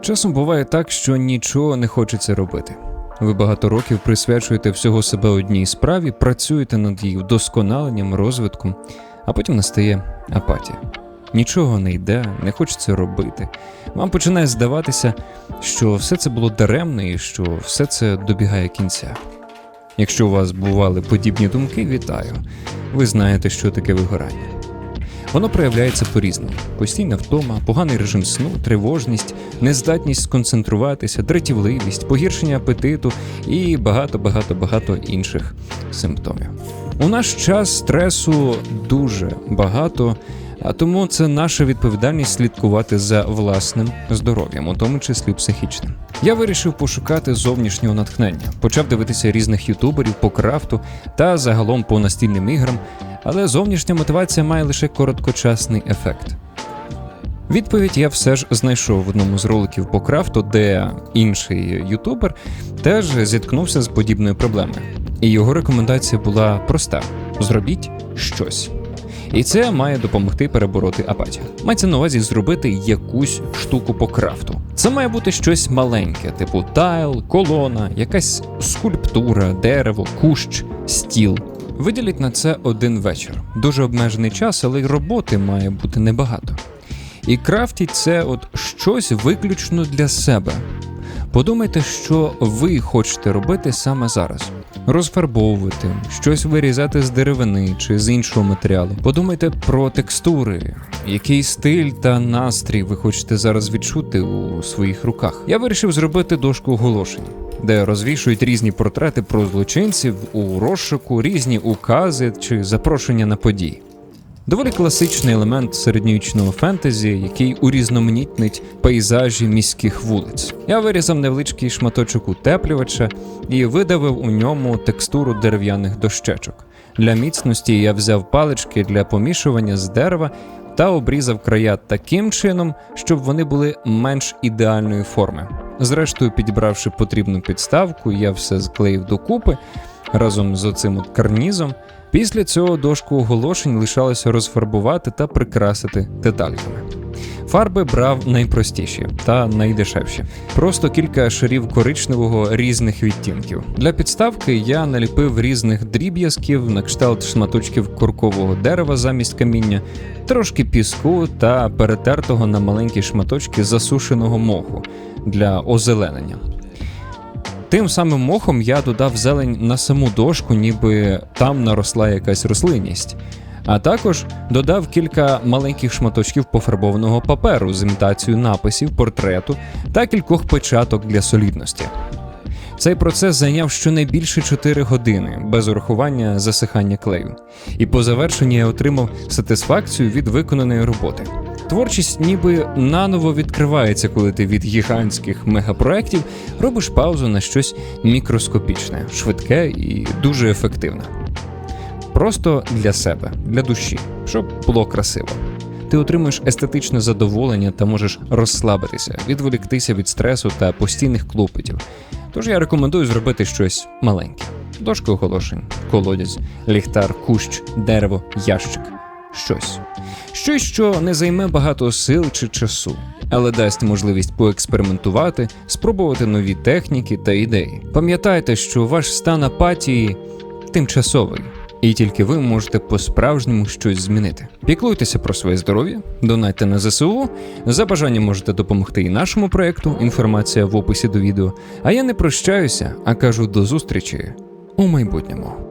Часом буває так, що нічого не хочеться робити. Ви багато років присвячуєте всього себе одній справі, працюєте над її вдосконаленням, розвитком, а потім настає апатія. Нічого не йде, не хочеться робити. Вам починає здаватися, що все це було даремно і що все це добігає кінця. Якщо у вас бували подібні думки, вітаю. Ви знаєте, що таке вигорання. Воно проявляється по-різному: постійна втома, поганий режим сну, тривожність, нездатність сконцентруватися, дратівливість, погіршення апетиту і багато, багато, багато інших симптомів. У наш час стресу дуже багато, а тому це наша відповідальність слідкувати за власним здоров'ям, у тому числі психічним. Я вирішив пошукати зовнішнього натхнення, почав дивитися різних ютуберів по крафту та загалом по настільним іграм, але зовнішня мотивація має лише короткочасний ефект. Відповідь я все ж знайшов в одному з роликів по крафту, де інший ютубер теж зіткнувся з подібною проблемою. І його рекомендація була проста: зробіть щось. І це має допомогти перебороти апатію. Мається на увазі зробити якусь штуку по крафту. Це має бути щось маленьке, типу тайл, колона, якась скульптура, дерево, кущ, стіл. Виділіть на це один вечір. Дуже обмежений час, але й роботи має бути небагато. І крафтіть це от щось виключно для себе. Подумайте, що ви хочете робити саме зараз. Розфарбовувати, щось вирізати з деревини чи з іншого матеріалу. Подумайте про текстури, який стиль та настрій ви хочете зараз відчути у своїх руках. Я вирішив зробити дошку оголошень, де розвішують різні портрети про злочинців у розшуку, різні укази чи запрошення на події. Доволі класичний елемент середньовічного фентезі, який урізноманітнить пейзажі міських вулиць. Я вирізав невеличкий шматочок утеплювача і видавив у ньому текстуру дерев'яних дощечок. Для міцності я взяв палички для помішування з дерева та обрізав края таким чином, щоб вони були менш ідеальної форми. Зрештою, підібравши потрібну підставку, я все склеїв докупи разом з оцим от карнізом. Після цього дошку оголошень лишалося розфарбувати та прикрасити детальками. Фарби брав найпростіші та найдешевші. Просто кілька шарів коричневого різних відтінків. Для підставки я наліпив різних дріб'язків на кшталт шматочків куркового дерева замість каміння, трошки піску та перетертого на маленькі шматочки засушеного моху для озеленення. Тим самим мохом я додав зелень на саму дошку, ніби там наросла якась рослинність. А також додав кілька маленьких шматочків пофарбованого паперу з імітацією написів, портрету та кількох печаток для солідності. Цей процес зайняв щонайбільше 4 години без урахування засихання клею, і по завершенні я отримав сатисфакцію від виконаної роботи. Творчість ніби наново відкривається, коли ти від гігантських мегапроєктів робиш паузу на щось мікроскопічне, швидке і дуже ефективне. Просто для себе, для душі, щоб було красиво. Ти отримуєш естетичне задоволення та можеш розслабитися, відволіктися від стресу та постійних клопотів. Тож я рекомендую зробити щось маленьке: дошка оголошень, колодязь, ліхтар, кущ, дерево, ящик. Щось. Щось, що не займе багато сил чи часу, але дасть можливість поекспериментувати, спробувати нові техніки та ідеї. Пам'ятайте, що ваш стан апатії тимчасовий, і тільки ви можете по-справжньому щось змінити. Піклуйтеся про своє здоров'я, донайте на ЗСУ. За бажанням можете допомогти і нашому проекту. Інформація в описі до відео. А я не прощаюся, а кажу до зустрічі у майбутньому.